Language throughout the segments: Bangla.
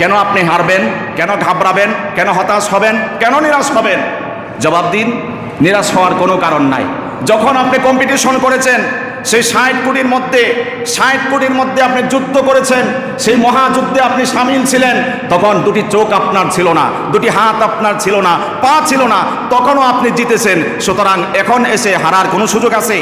কেন আপনি হারবেন? কেন ঘাবড়াবেন? কেন হতাশ হবেন? কেন নিরাশ হবেন? জবাব দিন, নিরাশ হওয়ার কোনো কারণ নাই। যখন আপনি কম্পিটিশন করেছেন, সেই ষাট কোটির মধ্যে, ষাট কোটির মধ্যে আপনি যুদ্ধ করেছেন, সেই মহাযুদ্ধে আপনি সামিল ছিলেন, তখন দুটি চোখ আপনার ছিল না, দুটি হাত আপনার ছিল না, পা ছিল না, তখনও আপনি জিতেছেন। সুতরাং এখন এসে হারার কোনো সুযোগ আছে?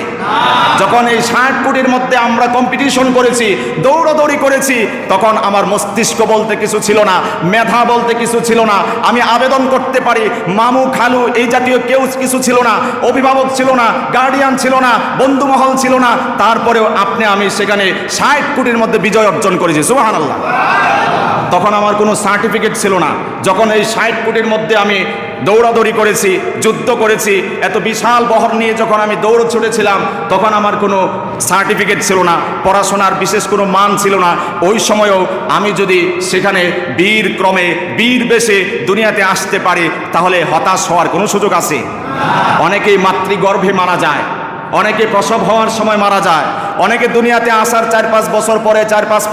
যখন এই ষাট কোটির মধ্যে আমরা কম্পিটিশন করেছি, দৌড়াদৌড়ি করেছি, তখন আমার মস্তিষ্ক বলতে কিছু ছিল না, মেধা বলতে কিছু ছিল না, আমি আবেদন করতে পারি, মামু, খালু, এই জাতীয় কেউ কিছু ছিল না, অভিভাবক ছিল না গার্ডিয়ান ছিল না, বন্ধুমহল ছিল না, তারপরেও আপনি আমি সেখানে ষাট কোটির মধ্যে বিজয় অর্জন করেছি সুবাহান আল্লাহ তখন আমার কোনো সার্টিফিকেট ছিল না। যখন এই ষাট কোটির মধ্যে আমি দৌড়াদৌড়ি করেছি, যুদ্ধ করেছি, এত বিশাল বহর নিয়ে যখন আমি দৌড় ছুটেছিলাম, তখন আমার কোনো সার্টিফিকেট ছিল না, পড়াশোনার বিশেষ কোনো মান ছিল না। ওই সময়ও আমি যদি সেখানে বীর ক্রমে, বীর বেশে দুনিয়াতে আসতে পারি, তাহলে হতাশ হওয়ার কোনো সুযোগ আছে? অনেকেই মাতৃগর্ভে মারা যায় অনেকে প্রসব হওয়ার সময় মারা যায়, অনেকে দুনিয়াতে আসার চার পাঁচ বছর পরে চার পাঁচ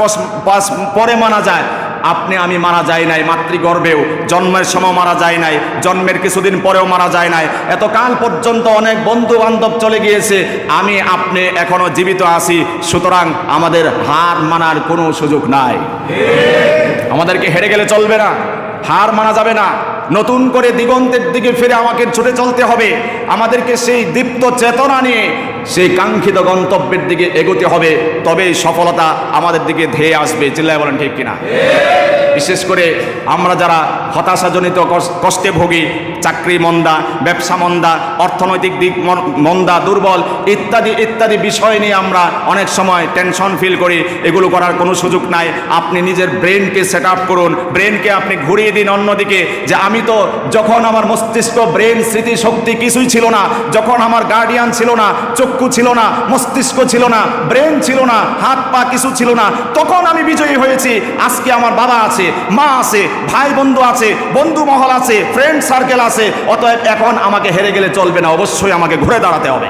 পাঁচ পরে মারা যায়। আপনি, আমি মারা যায় নাই মাতৃগর্ভেও, জন্মের সময় মারা যায় নাই, জন্মের কিছুদিন পরেও মারা যায় নাই। এত কাল পর্যন্ত অনেক বন্ধু বান্ধব চলে গিয়েছে, আমি, আপনি এখনও জীবিত আছি, সুতরাং আমাদের হার মানার কোনো সুযোগ নাই। আমাদেরকে হেরে গেলে চলবে না, হার মানা যাবে না। নতুন করে দিগন্তের দিকে ফিরে আমাকে ছুটে চলতে হবে। আমাদেরকে সেই দীপ্ত চেতনা নিয়ে সেই কাঙ্ক্ষিত গন্তব্যের দিকে এগোতে হবে। তবেই সফলতা আমাদের দিকে ধেয়ে আসবে। চিল্লায় বলেন ঠিক কিনা? বিশেষ করে আমরা যারা হতাশাজনিত কষ্টে ভোগী, চাকরি মন্দা, ব্যবসা মন্দা, অর্থনৈতিক দিক মন- মন্দা, দুর্বল ইত্যাদি ইত্যাদি বিষয় নিয়ে আমরা অনেক সময় টেনশন ফিল করি। এগুলো করার কোনো সুযোগ নাই। আপনি নিজের ব্রেনকে সেট আপ করুন। ব্রেনকে আপনি ঘুরিয়ে দিন অন্যদিকে যে আমি তো যখন আমার মস্তিষ্ক ব্রেন স্মৃতি শক্তি কিছুই ছিল না, যখন আমার গার্ডিয়ান ছিল না, চক্ষু ছিল না, মস্তিষ্ক ছিল না ব্রেন ছিল না, হাত পা কিছু ছিল না, তখন আমি বিজয়ী হয়েছি। আজকে আমার বাবা আছে, মা আছে ভাই বন্ধু আছে বন্ধু মহল আছে ফ্রেন্ড সার্কেল আছে, অতএব এখন আমাকে হেরে গেলে চলবে না, অবশ্যই আমাকে ঘুরে দাঁড়াতে হবে।